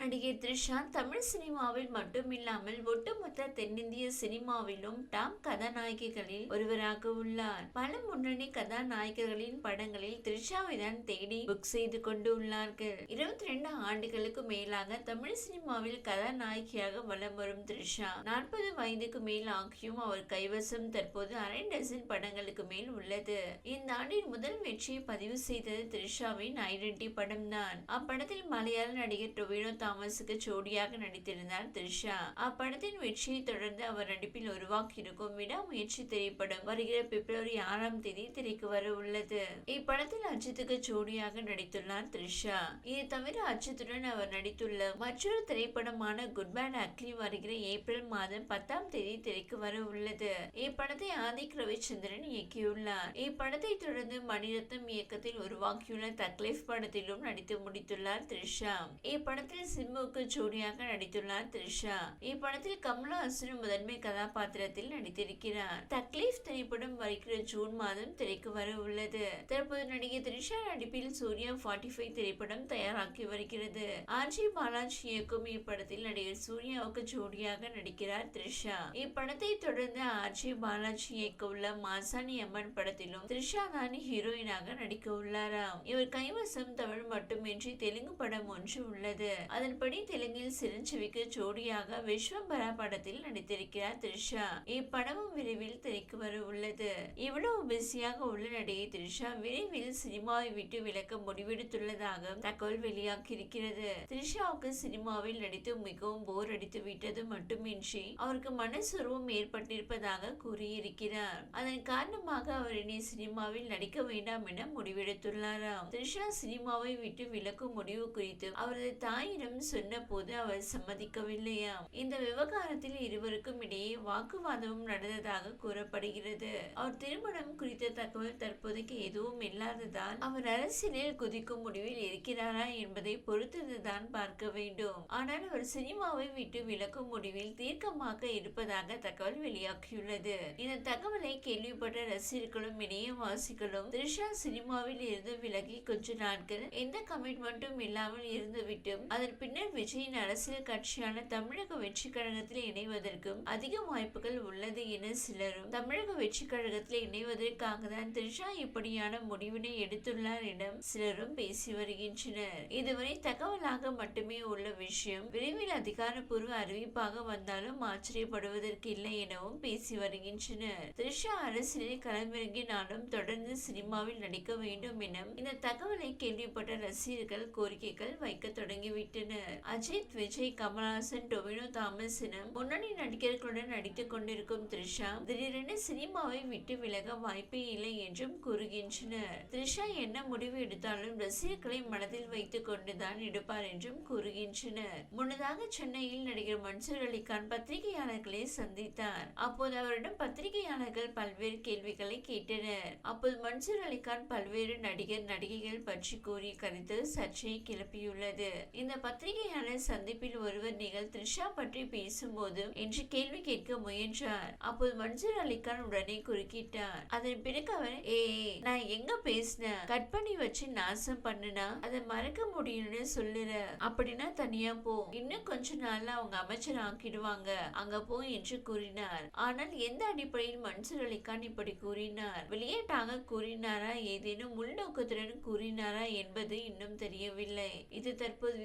நடிகை த்ரிஷா தமிழ் சினிமாவில் மட்டுமில்லாமல் ஒட்டுமொத்த தென்னிந்திய சினிமாவிலும் டாப் கதாநாயகிகளில் ஒருவராக உள்ளார். பல முன்னணி கதாநாயகர்களின் படங்களில் த்ரிஷாவை தான் தேடி புக் செய்து கொண்டு உள்ளார்கள். இருபத்தி ரெண்டு ஆண்டுகளுக்கு மேலாக தமிழ் சினிமாவில் கதாநாயகியாக வலம் வரும் த்ரிஷா நாற்பது வயதுக்கு மேல் ஆகியும் அவர் கைவசம் தற்போது அரை டசன் படங்களுக்கு மேல் உள்ளது. இந்த ஆண்டின் முதல் வெற்றியை பதிவு செய்தது த்ரிஷாவின் ஐடென்டி படம் தான் அப்படத்தில் மலையாள நடிகர் டொவினோ தாமஸுக்கு ஜோடியாக நடித்திருந்தார் த்ரிஷா. அப்படத்தின் வெற்றியை தொடர்ந்து அவர் நடிப்பில் உருவாக்கியிருக்கும் விடாமுயற்சி திரைப்படம் வருகிற பிப்ரவரி ஆறாம் தேதி திரைக்கு வர உள்ளது. இப்படத்தில் அஜித்துக்கு ஜோடியாக நடித்துள்ளார் த்ரிஷா. இது தவிர அஜித்துடன் அவர் நடித்துள்ள மற்றொரு திரைப்படமான குட் பேட் அக்லி வருகிற ஏப்ரல் மாதம் பத்தாம் தேதி திரைக்கு வர உள்ளது. இப்படத்தை ஆதிக் ரவிச்சந்திரன் இயக்கியுள்ளார். இப்படத்தை தொடர்ந்து மணிரத்னம் இயக்கத்தில் உருவாக்கியுள்ள தக்லீஃப் படத்திலும் நடித்து முடித்துள்ளார் த்ரிஷா. இப்படத்தில் சிம்புவுக்கு ஜோடியாக நடித்துள்ளார் த்ரிஷா. இப்படத்தில் கமலஹாசன் முதன்மை கதாபாத்திரத்தில் நடித்திருக்கிறார். தக்லீஃப் திரைப்படம் வருகிற ஜூன் மாதம் திரைக்கு வர உள்ளது. தற்போது நடிகை த்ரிஷா நடிப்பில் சூர்யா ஃபார்ட்டி ஃபைவ் திரைப்படம் தயாராக்கி வருகிறது. ஆர்ஜி பாலாஜி இயக்கும் இப்படத்தில் நடிகர் சூர்யாவுக்கு ஜோடியாக நடிக்கிறார் த்ரிஷா. இப்படத்தை தொடர்ந்து ஆர்ஜி பாலாஜி இயக்க உள்ள மாசாணி அம்மன் படத்திலும் த்ரிஷா தான் ஹீரோயினாக நடிக்க உள்ளாராம் இவர் கைவசம் தமிழ் மட்டுமின்றி தெலுங்கு படம் ஒன்று உள்ளது. அதன் அதன்படி தெலுங்கில் சிரஞ்சீவிக்கு ஜோடியாக விஸ்வம்பரா படத்தில் நடித்திருக்கிறார் த்ரிஷா. இப்படமும் விரைவில் திரைக்கு வர உள்ளது. இவ்வளவு பிஸியாக உள்ள நடிகை த்ரிஷா விரைவில் சினிமாவை விட்டு விலக்க முடிவெடுத்துள்ளதாக தகவல் வெளியாகி இருக்கிறது த்ரிஷாவுக்கு சினிமாவில் நடித்து மிகவும் போர் அடித்து விட்டது மட்டுமின்றி அவருக்கு மனசுருவம் ஏற்பட்டிருப்பதாக கூறியிருக்கிறார். அதன் காரணமாக அவர் இனி சினிமாவில் நடிக்க வேண்டாம் என முடிவெடுத்துள்ளாராம். த்ரிஷா சினிமாவை விட்டு விலக்கும் முடிவு குறித்து அவரது தாயிடம் சொன்ன போது அவர் சம்மதிக்கவில்லையாம். இந்த விவகாரத்தில் இருவருக்கும் இடையே வாக்குவாதமும் நடந்ததாக கூறப்படுகிறது. அவர் திருமணம் குறித்த தகவல் தற்போதைக்கு எதுவும் இல்லாததால் அவர் அரசியலில் குதிக்கும் முடிவில் இருக்கிறாரா என்பதை பொறுத்ததுதான் பார்க்க வேண்டும். ஆனால் அவர் சினிமாவை விட்டு விலக்கும் முடிவில் தீர்க்கமாக இருப்பதாக தகவல் வெளியாகியுள்ளது. இந்த தகவலை கேள்விப்பட்ட ரசிகர்களும் இணையவாசிகளும் த்ரிஷா சினிமாவில் இருந்து விலகி கொஞ்ச நாட்கள் எந்த கமிட்மெண்ட்டும் இல்லாமல் இருந்துவிட்டும் அதன் பின்னர் விஜயின் அரசியல் கட்சியான தமிழக வெற்றி கழகத்தில் இணைவதற்கும் அதிக வாய்ப்புகள் உள்ளது என சிலரும் தமிழக வெற்றி கழகத்தில் இணைவதற்காக தான் த்ரிஷா இப்படியான முடிவினை எடுத்துள்ளார் என சிலரும் பேசி வருகின்றனர். இதுவரை தகவலாக மட்டுமே உள்ள விஷயம் விரைவில் அதிகாரப்பூர்வ அறிவிப்பாக வந்தாலும் ஆச்சரியப்படுவதற்கு இல்லை எனவும் பேசி வருகின்றனர். த்ரிஷா அரசியலில் களமிறங்கினாலும் தொடர்ந்து சினிமாவில் நடிக்க வேண்டும் என இந்த தகவலை கேள்விப்பட்ட ரசிகர்கள் கோரிக்கைகள் வைக்க தொடங்கிவிட்டனர். அஜித் விஜய் கமல்ஹாசன் டொமினோ தாமஸ் என முன்னணி நடிகர்களுடன் நடித்துக் கொண்டிருக்கும் த்ரிஷா திடீரென சினிமாவை விட்டு விலக வாய்ப்பே இல்லை என்றும் கூறுகின்றனர். த்ரிஷா என்ன முடிவு எடுத்தாலும் ரசிகர்களை மனதில் வைத்துக் கொண்டுதான் எடுப்பார் என்றும் கூறுகின்றனர். முன்னதாக சென்னையில் நடிகர் மன்சூர் அலிகான் பத்திரிகையாளர்களை சந்தித்தார். அப்போது அவரிடம் பத்திரிகையாளர்கள் பல்வேறு கேள்விகளை கேட்டனர். அப்போது மன்சூர் அலிகான் பல்வேறு நடிகர் நடிகைகள் பற்றி கூறிய கருத்து சர்ச்சையை கிளப்பியுள்ளது. இந்த பத்திரிகையாளர் சந்திப்பில் ஒருவர் நீங்கள் த்ரிஷா பற்றி பேசும்போது என்று கேள்வி கேட்க முயன்றார். அப்போது மன்சூர் அலிகான் உடனே குறுக்கிட்டார். அதன் பிறகு அவர் ஏ நான் எங்க பேசினேன் கட் பண்ணி வச்சு நாசம் பண்ணுனா? அதை மறக்க முடியும்னு சொல்லுற. அப்படின்னா தனியா போ. இன்னும் கொஞ்ச நாள்ல அவங்க அமைச்சர் ஆக்கிடுவாங்க. அங்க போ என்று கூறினார். ஆனால் எந்த அடிப்படையில் மன்சூர் அலிகான் இப்படி கூறினார்? விளையாட்டாக கூறினாரா? ஏதேனும் உள்நோக்கத்துடன் கூறினாரா என்பது இன்னும் தெரியவில்லை. இது தற்போது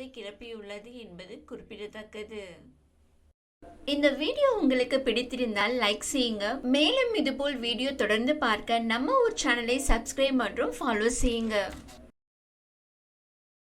விவாதத்தை கிளப்பியுள்ளது என்பது குறிப்பிடத்தக்கது. இந்த வீடியோ உங்களுக்கு பிடித்திருந்தால் லைக் செய்யுங்க. மேலும் இதுபோல் வீடியோ தொடர்ந்து பார்க்க நம்ம ஒரு சேனலை சப்ஸ்கிரைப் மற்றும் ஃபாலோ செய்யுங்க.